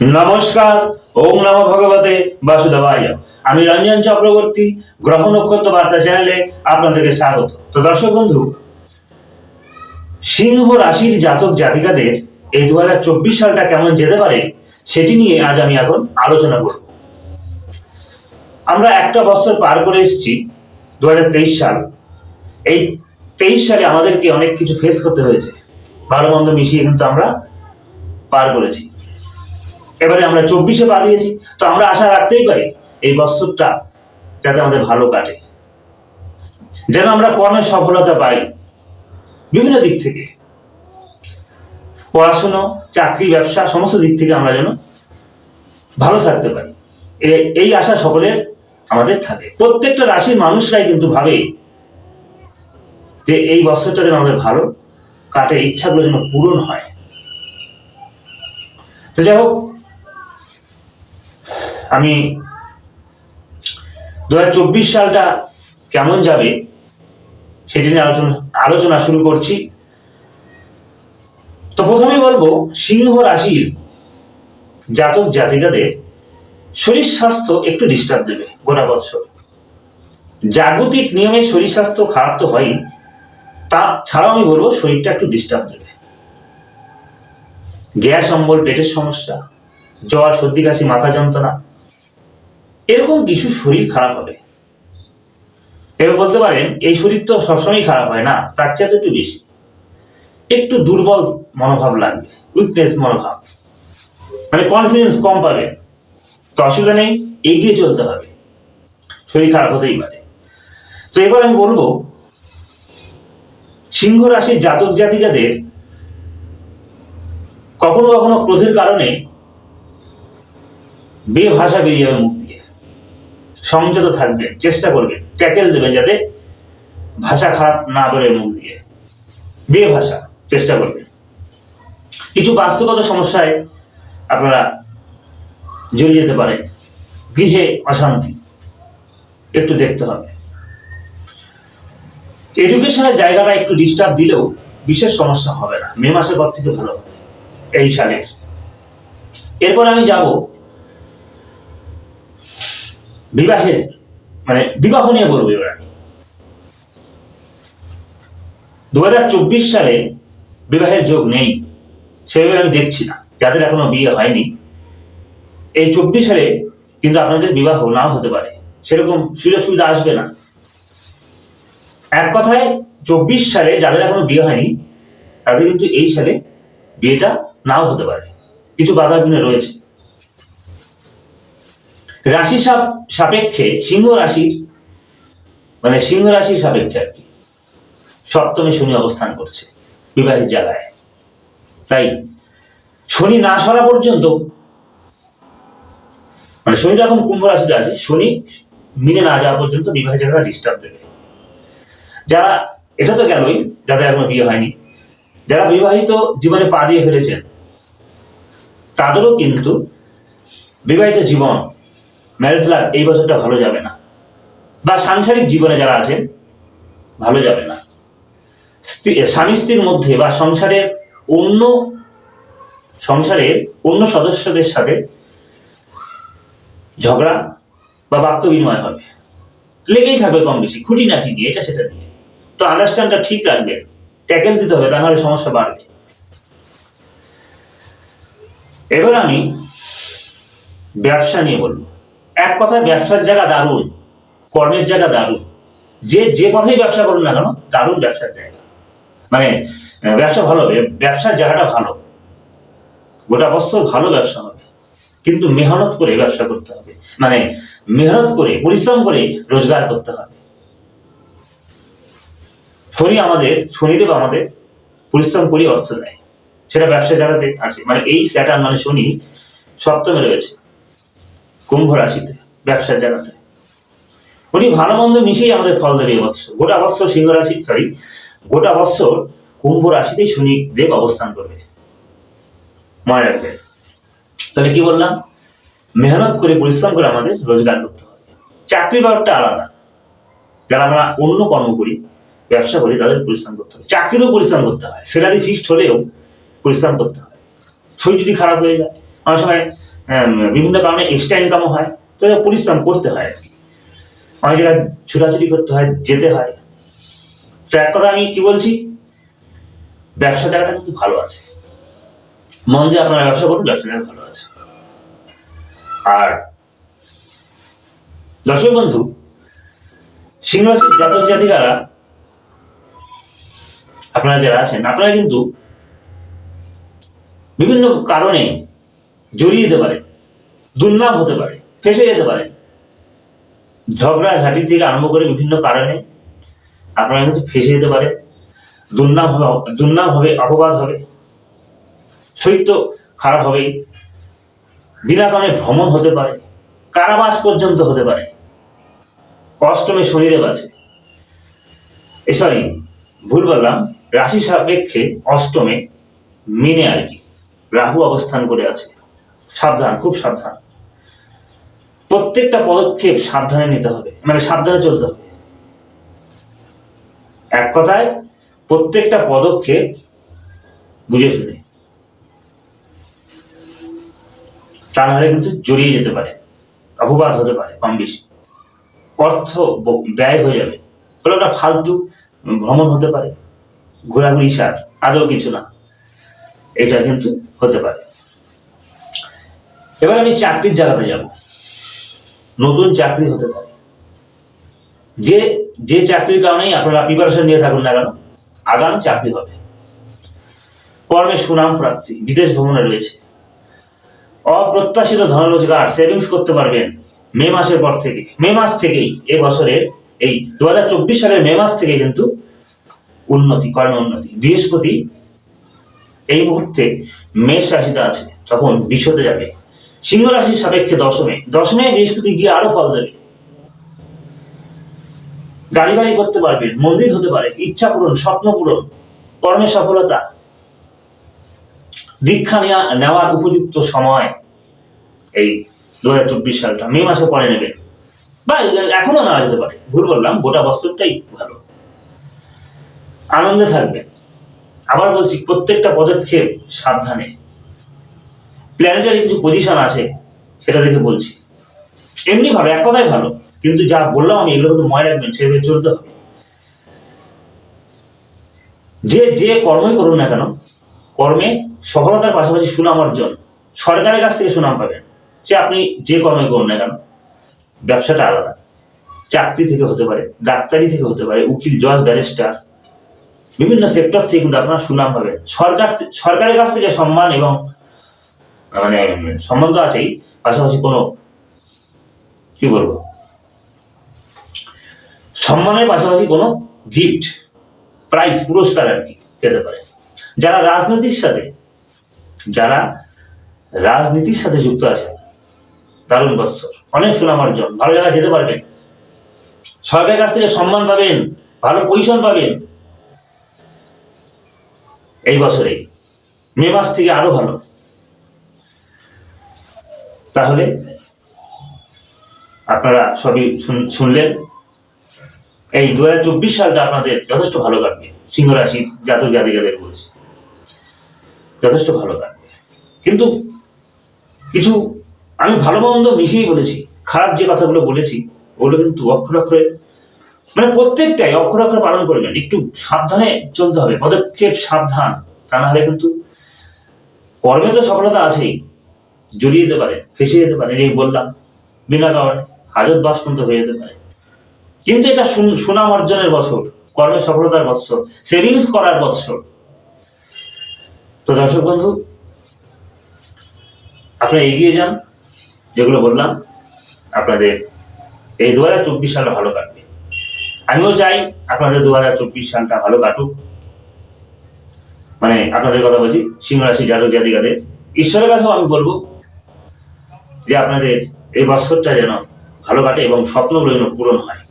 নমস্কার, ওম নম ভগবতে বাসুদেবায়। আমি রঞ্জন চক্রবর্তী, গ্রহ নক্ষত্র বার্তা চ্যানেলে আপনাদেরকে স্বাগত। তো দর্শক বন্ধু, সিংহ রাশির জাতক জাতিকাদের এই দু হাজার চব্বিশ সালটা কেমন যেতে পারে সেটি নিয়ে আজ আমি এখন আলোচনা করব। আমরা একটা বছর পার করে এসেছি দু হাজার তেইশ সাল। এই তেইশ সালে আমাদেরকে অনেক কিছু ফেস করতে হয়েছে। ভালো মন্দ মিশিয়ে কিন্তু আমরা পার করেছি। এবারে আমরা চব্বিশে পা দিয়েছি, তো আমরা আশা রাখতেই পারি এই বছরটা যাতে আমাদের ভালো কাটে। যেন আমরা কর্মে সফলতা পাই বিভিন্ন দিক থেকে। পড়াশুনো, চাকরি, ব্যবসা, সমস্ত দিক থেকে আমরা যেন ভালো থাকতে পারি। এই আশা সকলের আমাদের থাকে। প্রত্যেকটা রাশির মানুষরাই কিন্তু ভাবে যে এই বছরটা যেন আমাদের ভালো কাটে, ইচ্ছাগুলো যেন পূরণ হয়। তো যাই হোক আমি দুহাজার চব্বিশ সালটা কেমন যাবে সেটি নিয়ে আলোচনা আলোচনা শুরু করছি। তো প্রথমেই বলব, সিংহ রাশির জাতক জাতিকাদের শরীর স্বাস্থ্য একটু ডিস্টার্ব দেবে গোটা বছর। জাগতিক নিয়মে শরীর স্বাস্থ্য খারাপ তো হয়ই, তা ছাড়াও আমি বলব শরীরটা একটু ডিস্টার্ব দেবে। গ্যাস, অম্বল, পেটের সমস্যা, জ্বর, সর্দি, কাশি, মাথা যন্ত্রণা এরকম কিছু শরীর খারাপ হবে। এবার বলতে পারেন, এই শরীর তো সবসময় খারাপ হয় না, তার চেয়ে একটু বেশি। একটু দুর্বল মনোভাব লাগবে উইকনেস মনোভাব। মানে কনফিডেন্স কম পাবে। তো অসুবিধা নেই, এগিয়ে চলতে হবে। শরীর খারাপ হতেই পারে। তো এবার আমি বলব, সিংহ রাশির জাতক জাতিকাদের কখনো কখনো ক্রোধের কারণে বেভাষা বেরিয়ে যাবে মুখ দিয়ে। সংযত থাকবেন, চেষ্টা করবেন, ট্যাকেল দেবেন যাতে ভাষা খারাপ না বেরোয় মুখ দিয়ে। বেভাষা চেষ্টা করবেন। কিছু বাস্তুগত সমস্যায় আপনারা জড়িয়ে যেতে পারে গৃহে অশান্তি, একটু দেখতে হবে। এডুকেশনের জায়গাটা একটু ডিস্টার্ব দিলেও বিশেষ সমস্যা হবে না। মে মাসের পর থেকে ভালো হবে। এই সালের। এরপর আমি যাব বিবাহের মানে বিবাহ নিয়ে বলব এবার আমি। দু সালে বিবাহের যোগ নেই, সেভাবে আমি দেখছি না, যাদের এখনও বিয়ে হয়নি। এই চব্বিশ সালে কিন্তু আপনাদের বিবাহ নাও হতে পারে, সেরকম সুযোগ সুবিধা আসবে না। এক কথায়, চব্বিশ সালে যাদের এখনও বিয়ে হয়নি, তাদের কিন্তু এই সালে বিয়েটা নাও হতে পারে। কিছু বাধা বিঘ্ন রয়েছে। রাশি সাপ- সাপেক্ষে সিংহ রাশির মানে সিংহ রাশির সাপেক্ষে আর কি। সপ্তমে শনি অবস্থান করছে বিবাহের জায়গায় তাই শনি না সরা পর্যন্ত মানে শনি যখন কুম্ভ রাশিতে আছে, শনি মিলে না যাওয়া পর্যন্ত বিবাহের জায়গাটা ডিস্টার্ব দেবে। যারা, এটা তো গেলই, যাদের এখনও বিয়ে হয়নি, যারা বিবাহিত জীবনে পা দিয়ে ফেলেছেন, তাদেরও কিন্তু বিবাহিত জীবন ম্যারেজ লাইফ এই বছরটা ভালো যাবে না। বা সাংসারিক জীবনে যারা আছেন, ভালো যাবে না। স্বামী স্ত্রীর মধ্যে বা সংসারের অন্য সংসারের অন্য সদস্যদের সাথে ঝগড়া বা বাক্য বিনিময় হবে। লেগেই থাকবে কম বেশি খুঁটিনাটি নিয়ে এটা সেটা নিয়ে। তো আন্ডারস্ট্যান্ডটা ঠিক রাখবেন ট্যাকেল দিতে হবে তা নাহলে সমস্যা বাড়বে। এবার আমি ব্যবসা নিয়ে বলব। এক কথায় ব্যবসার জায়গা দারুণ, কর্মের জায়গা দারুণ। যে যে পথেই ব্যবসা করুন না কেন, দারুণ ব্যবসার জায়গা। মানে ব্যবসা ভালো হবে, ব্যবসার জায়গাটা ভালো। গোটা বছর ভালো ব্যবসা হবে। কিন্তু মেহনত করে ব্যবসা করতে হবে। মানে মেহনত করে, পরিশ্রম করে রোজগার করতে হবে। শনি আমাদের, শনিদেব আমাদের পরিশ্রম করি অর্থ দেয়। সেটা ব্যবসা জায়গাতে আছে। মানে এই স্যাটার্ন মানে শনি সপ্তমে রয়েছে। কুম্ভ রাশিতে, ব্যবসার জায়গাতে। উনি ভালো মন্দ মিশিয়ে আমাদের ফল দেবে এবছর গোটা বৎসর সিংহ রাশি সরি গোটা বৎসর কুম্ভ রাশিতেই শনি দেব অবস্থান করবে। মনে রাখবে তাহলে কি বললাম? মেহনত করে পরিশ্রম করে আমাদের রোজগার করতে হবে। চাকরি ব্যাপারটা আলাদা। যারা আমরা অন্য কর্ম করি, ব্যবসা করি, তাদের পরিশ্রম করতে হবে। চাকরিতেও পরিশ্রম করতে হয়। স্যালারি ফিক্সড হলেও পরিশ্রম করতে হয়। শরীর যদি খারাপ হয়ে যায়, অনেক সময় বিভিন্ন কারণে এক্সট্রা ইনকামও হয়। তো পরিশ্রম করতে হয়। আর কি অনেক জায়গায় ছুটাছুটি করতে হয়, যেতে হয়। তো এক কথা আমি কি বলছি? ব্যবসা জায়গাটা কিন্তু ভালো আছে। মন দিয়ে আপনারা ব্যবসা করুন, ব্যবসা জায়গা ভালো আছে। আর দর্শক বন্ধু, সিংহরাশির জাতক জাতিকারা, আপনারা যারা আছেন, আপনারা কিন্তু বিভিন্ন কারণে জড়িয়ে যেতে পারে, দুর্নাম হতে পারে, ফেসে যেতে পারে। ঝগড়া ঝাঁটি থেকে আরম্ভ করে বিভিন্ন কারণে আপনারা কিন্তু ফেসে যেতে পারে, দুর্নাম হবে দুর্নাম হবে, অপবাদ হবে শৈত্য খারাপ হবেই বিনা কারণে ভ্রমণ হতে পারে, কারাবাস পর্যন্ত হতে পারে, অষ্টমে শনিদেব আছে। এ সরি ভুল বললাম, রাশি সাপেক্ষে অষ্টমে মিনে আর কি, রাহু অবস্থান করে আছে। সাবধান, খুব সাবধান। প্রত্যেকটা পদক্ষেপ সাবধানে নিতে হবে মানে সাবধানে চলতে হবে। এক কথায়, প্রত্যেকটা পদক্ষেপ বুঝে শুনে। তা নাহলে কিন্তু জড়িয়ে যেতে পারে, অপবাদ হতে পারে কম বেশি। অর্থ ব্যয় হয়ে যাবে, কোনো একটা ফালতু ভ্রমণ হতে পারে, ঘোরাঘুরি সার আদৌ কিছু না। এটা কিন্তু হতে পারে। এবার আমি চাকরির জায়গাতে যাব। নতুন চাকরি হতে পারে। যে যে চাকরির কারণেই আপনারা প্রিপারেশন নিয়ে থাকুন না কেন? আগাম চাকরি হবে। কর্মে সুনাম প্রাপ্তি, বিদেশ ভ্রমণে রয়েছে। অপ্রত্যাশিত ধন রোজগার সেভিংস করতে পারবেন মে মাসের পর থেকে। মে মাস থেকেই এ বছরের এই দু হাজার চব্বিশ সালের মে মাস থেকে কিন্তু উন্নতি, কর্মে উন্নতি। বৃহস্পতি এই মুহূর্তে মেষ রাশিতে আছে, তখন বিশদে যাবে। সিংহ রাশির সাপেক্ষে দশমে। দশমে বৃহস্পতি গিয়ে আরও ফল দেবে। গাড়ি বাড়ি করতে পারবেন মন্দির হতে পারে, ইচ্ছা পূরণ, স্বপ্ন পূরণ, কর্মে সফলতা, দীক্ষা নেওয়া নেওয়ার উপযুক্ত সময় এই দু হাজার চব্বিশ সালটা। মে মাসে পরে নেবেন বা এখনও নেওয়া যেতে পারে। ভুল বললাম, গোটা বছরটাই ভালো। আনন্দে থাকবেন আবার বলছি, প্রত্যেকটা পদক্ষেপ সাবধানে। প্ল্যানেটারি কিছু পজিশন আছে, সেটা দেখে বলছি। এমনি ভালো এক কথাই ভালো। কিন্তু যা বললাম আমি, এগুলো কিন্তু মনে রাখবেন, সেভাবে চলতে হবে। যে যে কর্মই করুন না কেন, কর্মে সফলতার পাশাপাশি সুনাম অর্জন। সরকারের কাছ থেকে সুনাম পাবেন। সে আপনি যে কর্মই করুন না কেন, ব্যবসাটা আলাদা। চাকরি থেকে হতে পারে, ডাক্তারি থেকে হতে পারে, উকিল, জজ, ব্যারিস্টার। বিভিন্ন সেক্টর থেকে কিন্তু আপনারা সুনাম পাবেন। সরকার, সরকারের কাছ থেকে সম্মান এবং মানে সম্মান তো আছেই, পাশাপাশি কোনো, কি বলব? সম্মানের পাশাপাশি কোনো গিফট প্রাইজ পুরস্কার আর কি পেতে পারে। যারা রাজনীতির সাথে, যারা রাজনীতির সাথে যুক্ত আছে দারুণ বৎসর। অনেক সুনাম অর্জন ভালো জায়গায় যেতে পারবেন। সরকারের কাছ থেকে সম্মান পাবেন, ভালো পজিশন পাবেন। এই বছরেই, মে মাস থেকে আরও ভালো। তাহলে আপনারা সবই শুনলেন। এই দু সালটা আপনাদের যথেষ্ট ভালো কাটবে। সিংহ রাশি জাতক জাতিকাদের বলছি। যথেষ্ট ভালো কাটবে। কিন্তু কিছু আমি ভালো মন্দ মিশিয়েই বলেছি। খারাপ যে কথাগুলো বলেছি, ওগুলো কিন্তু অক্ষর অক্ষরে মানে প্রত্যেকটাই অক্ষর অক্ষরে পালন করবেন। একটু সাবধানে চলতে হবে। পদক্ষেপ সাবধান। তা না হলে কিন্তু কর্মে তো সফলতা আছেই। জড়িয়ে যেতে পারে ফেসে যেতে পারে, এই বললাম। বিনা কারণে হাজত বাস পর্যন্ত হয়ে যেতে পারে। কিন্তু এটা সুনাম অর্জনের বছর, কর্মে সফলতার বৎসর সেভিংস করার বৎসর। তো দর্শক বন্ধু, আপনারা এগিয়ে যান, যেগুলো বললাম, আপনাদের এই দু হাজার চব্বিশ সালটা ভালো কাটবে। আমিও চাই আপনাদের দু হাজার চব্বিশ সালটা ভালো কাটুক। মানে আপনাদের কথা বলছি সিংহ রাশি জাতক জাতিকাদের। ঈশ্বরের কাছেও আমি বলব যে আপনাদের এই বছরটা যেন ভালো কাটে এবং স্বপ্নগুলো যেন পূরণ হয়।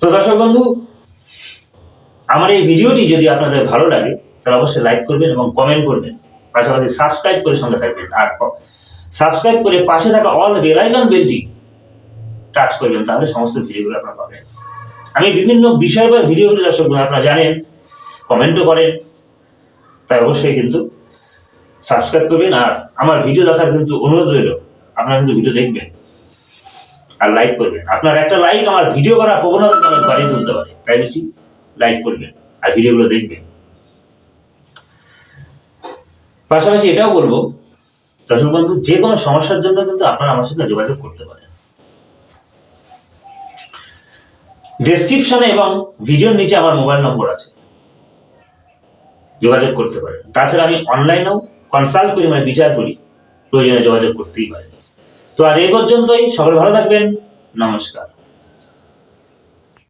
তো দর্শক বন্ধু, আমার এই ভিডিওটি যদি আপনাদের ভালো লাগে, তাহলে অবশ্যই লাইক করবেন এবং কমেন্ট করবেন। পাশাপাশি সাবস্ক্রাইব করে সঙ্গে থাকবেন। আর সাবস্ক্রাইব করে পাশে থাকা অল বেল আইকন বেলটি টাচ করবেন, তাহলে সমস্ত ভিডিওগুলো আপনারা পাবেন। আমি বিভিন্ন বিষয় বা ভিডিওগুলো দর্শক আপনারা জানেন কমেন্টও করেন। তাই অবশ্যই কিন্তু সাবস্ক্রাইব করবেন আর আমার ভিডিও দেখার কিন্তু অনুরোধ রইল। আপনারা কিন্তু ভিডিও দেখবেন আর লাইক করবেন। আপনার একটা লাইক আমার ভিডিও করা প্রবণতা অনেক বাড়িয়ে তুলতে পারে। তাই বেশি লাইক করবেন আর ভিডিওগুলো দেখবেন। পাশাপাশি এটাও বলব, দর্শক বন্ধু, যে কোনো সমস্যার জন্য কিন্তু আপনারা আমার সাথে যোগাযোগ করতে পারেন। ডেসক্রিপশনে এবং ভিডিওর নিচে আমার মোবাইল নম্বর আছে। যোগাযোগ করতে পারেন। তাছাড়া আমি অনলাইনেও কনসাল্ট করি মানে বিচার করি। প্রয়োজনে যোগাযোগ করতেই পারে। তো আজ এই পর্যন্তই। সকলে ভালো থাকবেন। নমস্কার।